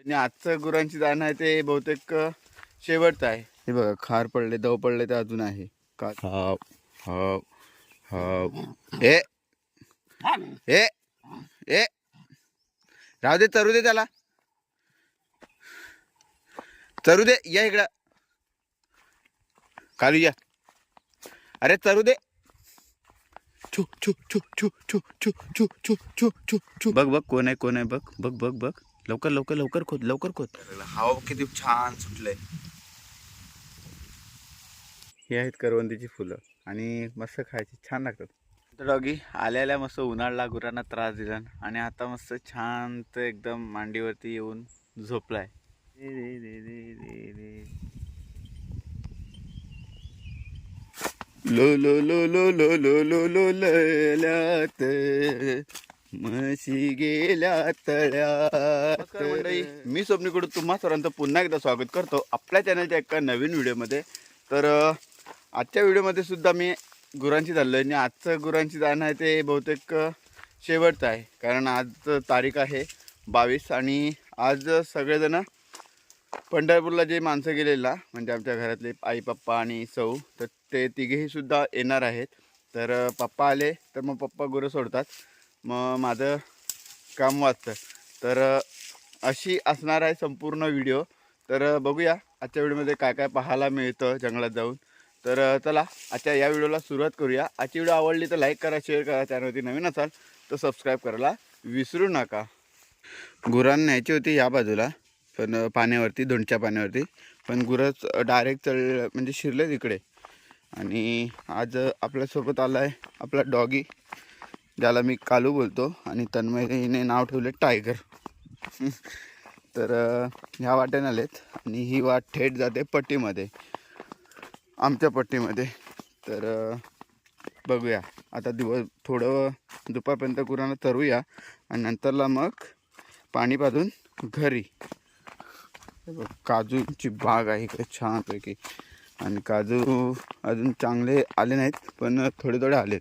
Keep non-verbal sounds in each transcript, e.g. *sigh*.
आणि आजचं गुरांची दाणं आहे ते बहुतेक शेवटचं आहे. हे बघा खार पडले दव पडले तर अजून आहे. का हाव हाव हाव. ए ए ए. राहू दे चरू दे त्याला. चरू दे या इकडं. कालू या. अरे चरू दे. छू छू छू छू छू छू छू छू छू छू बघ बघ कोण आहे कोण आहे बघ बघ बघ बघ. लवकर लवकर लवकर खोद लवकर खोद हवा किती छान सुटलंय ही आहेत करवंदीची फुलं आणि मस्त खायची छान लागतात तर डॉगी आल्या आल्या मस्त उन्हाळला गुरांना त्रास दिला आणि आता मस्त शांत एकदम मांडीवरती येऊन झोपलाय रे रे रे रे रे रे. लो लो लो लो लो लो लो लो म्हशी गेल्या तळ्यात. मंडळी मी स्वप्नीकडून तुम्हा सर्वांचं पुन्हा एकदा स्वागत करतो आपल्या चॅनलच्या एका नवीन व्हिडिओमध्ये तर आजच्या व्हिडिओमध्ये सुद्धा मी गुरांची चाललो आहे आणि आजचं गुरांची जाणं आहे ते बहुतेक शेवटचं आहे. कारण आज तारीख आहे बावीस आणि आज सगळेजण पंढरपूरला जे माणसं गेलेला म्हणजे आमच्या घरातले आई पप्पा आणि सौ तर ते तिघेही सुद्धा येणार आहेत. तर अ, पप्पा आले तर मग पप्पा गुरं सोडतात. मग माझं काम वाचतं तर अशी असणार आहे संपूर्ण व्हिडिओ. तर बघूया आजच्या व्हिडिओमध्ये काय काय पाहायला मिळतं जंगलात जाऊन. तर चला आजच्या या व्हिडिओला सुरुवात करूया. आजची व्हिडिओ आवडली तर लाईक करा शेअर करा चॅनलवरती नवीन असाल तर सबस्क्राईब करायला विसरू नका. गुरांना न्यायची होती या बाजूला पण पाण्यावरती दोनच्या पाण्यावरती. पण गुरंच डायरेक्ट चढ म्हणजे शिरले तिकडे आणि आज आपल्यासोबत आला आहे आपला डॉगी ज्याला मी कालू बोलतो आणि तन्मयने नाव ठेवले टायगर. तर ह्या वाट्याने आलेत आणि ही वाट थेट जाते पट्टीमध्ये आमच्या पट्टीमध्ये. तर बघूया. आता दिवस थोडं दुपारपर्यंत कुराला तरूया आणि नंतरला मग पाणी पाजून घरी. काजूची बाग आहे इकडे छानपैकी. आणि काजू अजून चांगले आले नाहीत पण थोडे थोडे आलेत.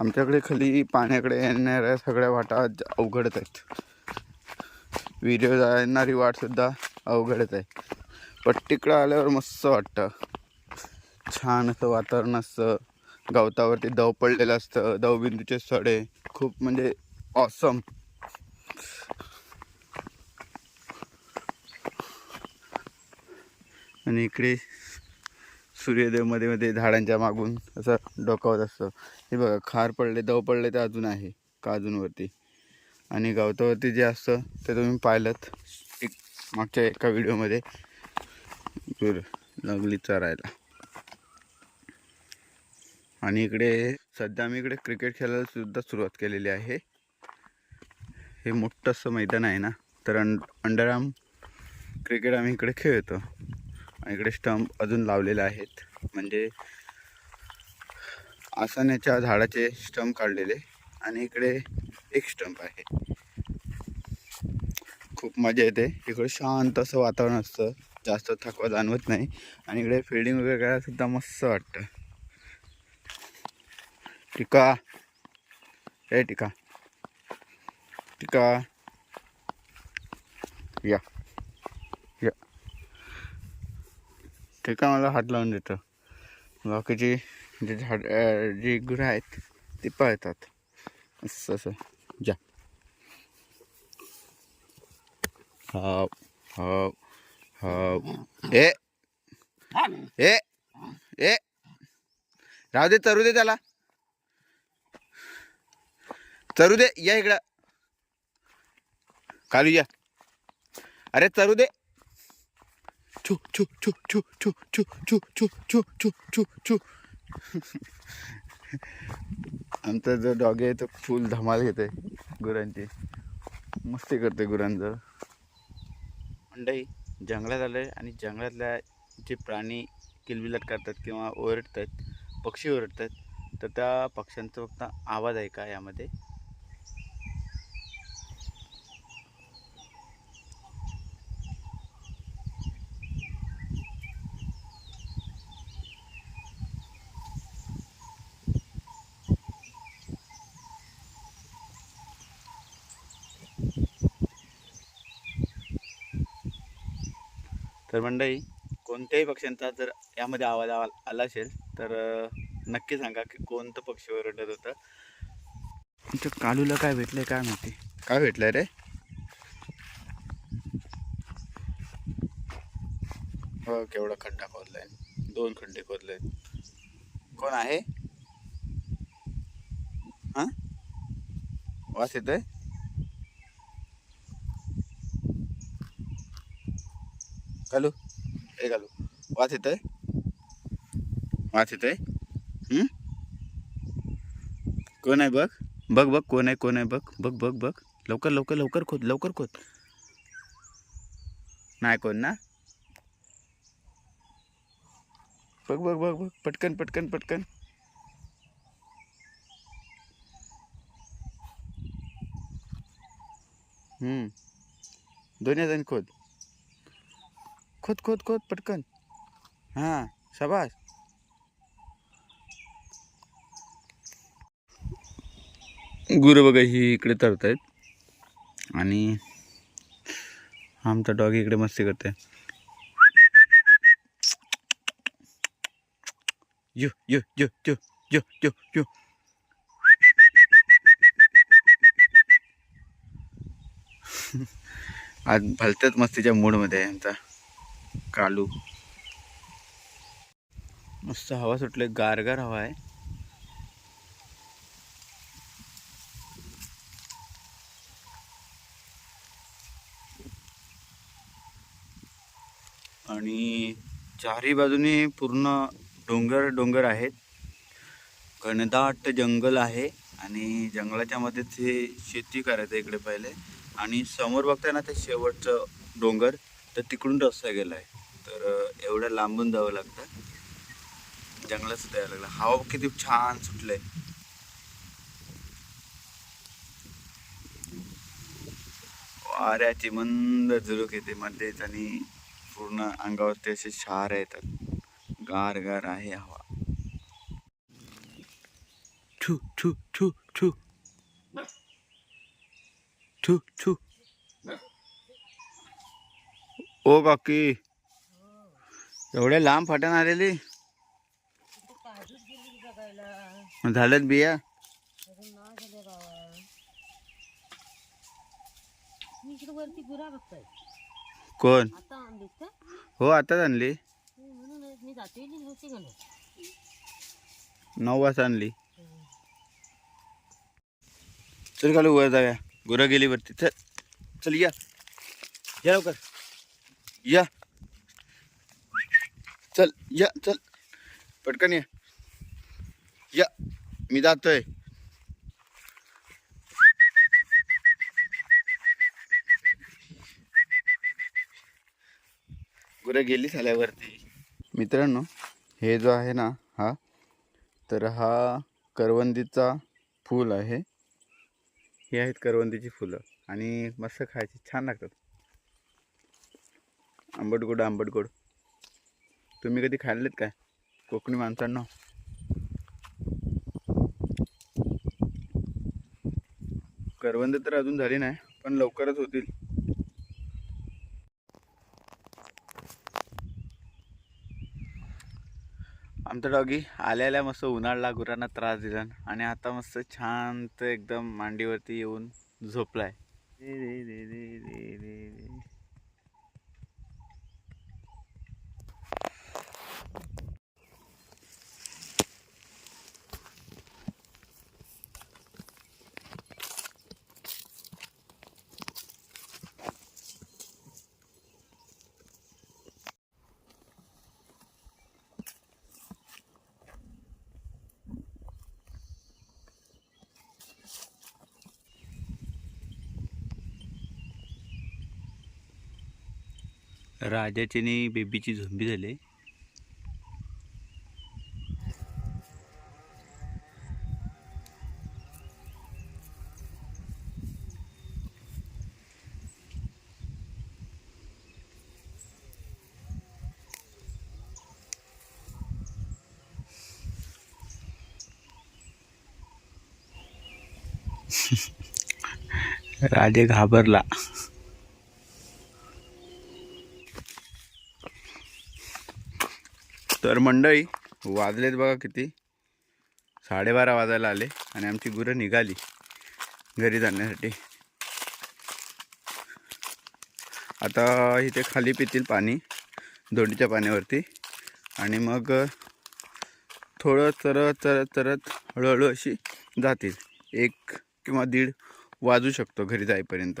आमच्याकडे खाली पाण्याकडे येणाऱ्या सगळ्या वाटा अवघडत आहेत. विहिरीवर जाणारी वाटसुद्धा अवघडच आहे. पट्टीकडं आल्यावर मस्त वाटतं. छान असं वातावरण असतं. गवतावरती दव पडलेलं असतं. दवबिंदूचे सडे खूप म्हणजे ऑसम आणि इकडे सूर्यदेवमध्ये मध्ये झाडांच्या मागून असं डोकावत असतं. हे बघा खार पडले दव पडले ते अजून आहे काजूंवरती. आणि गवतावरती जे असतं ते तुम्ही पाहिलं एक मागच्या एका व्हिडिओमध्ये. गुर लागली चरायला. आणि इकडे सध्या आम्ही इकडे क्रिकेट खेळायला सुद्धा सुरुवात केलेली आहे. हे मोठं असं मैदान आहे ना तर अंड अंडरआर्म क्रिकेट आम्ही इकडे खेळतो. आणि इकडे स्टंप अजून लावलेले आहेत. म्हणजे आसाण्याच्या झाडाचे स्टंप काढलेले आणि इकडे एक स्टंप आहे. खूप मजा येते. इकडे शांत असं वातावरण असतं. जास्त थकवा जाणवत नाही. आणि इकडे फिल्डिंग वगैरे करायला सुद्धा मस्त वाटतं. टिका. ए टिका. टिका. या. या. टिका मला हात लावून देतं. बाकीची जे झाड जे जी गुरं आहेत ती पळतात असं असं जा हाव हाव हाव ए ए ए राहू दे चरू दे त्याला चरू दे या इकडं कालू या अरे चरू दे छू छू छू छू छू छू छू छू छू छू छू छू आमचा जो डॉग आहे तो फुल धमाल घेते गुरांची. मस्ती करते गुरांचं मंडई जंगलात आलं आहे आणि जंगलातल्या जे प्राणी किलबिलाट करतात किंवा ओरडतात पक्षी ओरडतात तर त्या पक्ष्यांचा फक्त आवाज आहे का यामध्ये? तर मंडळी कोणत्याही पक्ष्यांचा जर यामध्ये आवाज आवा- आला असेल तर नक्की सांगा की कोणतं पक्षी ओरडत होतं? तुमच्या कालूला काय भेटलंय काय माहिती? काय भेटलंय रे? हो केवढा खड्डा खोदलाय. दोन खड्डे खोदले कोण आहे? हा? वास येतोय? घालू. हे घालू. वाच येत आहे वाच येत आहे कोण आहे बघ? बघ बघ कोण आहे कोण आहे बघ? बघ बघ बघ. लवकर लवकर लवकर खोद लवकर खोद. नाही कोण ना? बघ बघ बघ बघ. पटकन पटकन पटकन. दोन्ही जण खोद. खोद खोद खोद पटकन. हां शाबास. गुरु बघा ही इकडे तरत आहेत आणि आमचा डॉग इकडे मस्ती करते यो यो यो यो यो यो यो. आज भलत्याच मस्तीच्या मूडमध्ये आहे आमचा. कालू. मस्त हवा सुटले गारगार हवा आहे. आणि चारही बाजूने पूर्ण डोंगर डोंगर आहेत. घनदाट जंगल आहे आणि जंगलाच्या मध्येच हे शेती करायचं इकडे पहिले. आणि समोर बघताय ना ते शेवटचं डोंगर तर तिकडून रस्ता गेला आहे एवढं लांबून जावं लागतं. जंगलात सुद्धा यायला लागलं. हवा किती छान सुटलंय. वाऱ्याची मंद झुळूक येते मध्येच आणि पूर्ण अंगावरती असे शार येतात. गार गार आहे हवा. ठू ठू ठू ठू. ठू ठू. ओ काकी एवढ्या लांब फाटण आलेली मग झाल्यात बिया? कोण? हो आताच आणली. नऊ वाजता आणली. चल कालू वर जाऊया. गुरं गेली वरती. चल चल या. या लवकर. या. चल या चल. पटकन या. या मी जातोय. गुरं गेली झाल्यावरती मित्रांनो हे जो आहे ना हा तर हा करवंदीचा फूल आहे. ही आहेत करवंदीची फुलं आणि मस्त खायची छान लागतात. आंबट गोड आंबट गोड तुम्ही कधी खाल्लेत काय? कोकणी माणसांना? करवंद तर अजून झाली नाही पण लवकरच होतील. आमचा डॉगी आल्या आल्या मस्त उन्हाळला गुरांना त्रास दिला आणि आता मस्त छान एकदम मांडीवरती येऊन झोपलाय. राजाचे आणि बेबीची झोंबी झाले. *laughs* राजे घाबरला. तर मंडळी वाजलेत बघा किती. साडेबारा वाजायला आले आणि आमची गुरं निघाली घरी जाण्यासाठी. आता इथे खाली पितील पाणी दोडीच्या पाण्यावरती. आणि मग थोडं चरत चरत चरत हळूहळू अशी जातील. एक किंवा दीड वाजू शकतो घरी जाईपर्यंत.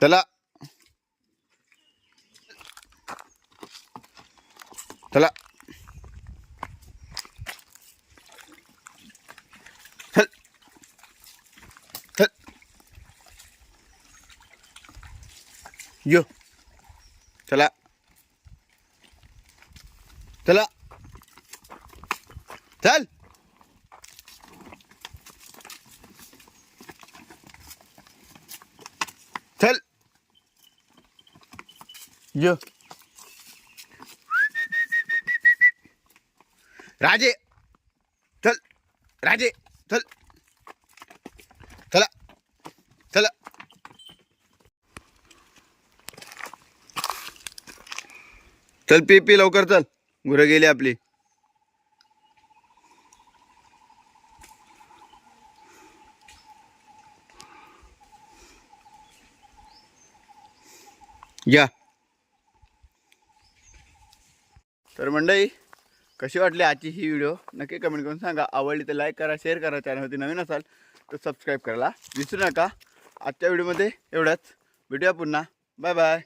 चला चला चल चल यो. चला चला चल चल. य। राजे चल राजे चल। चला चला। चल पी पी लवकर चल. गुरं गेली आपली. या तर मंडळी कशी वाटली आजची ही व्हिडिओ नक्की कमेंट करून सांगा. आवडली तर लाईक करा शेअर करा. चॅनलवरती नवीन असाल तर सबस्क्राईब करायला विसरू नका. आजच्या व्हिडिओमध्ये एवढंच. भेटूया पुन्हा. Bye bye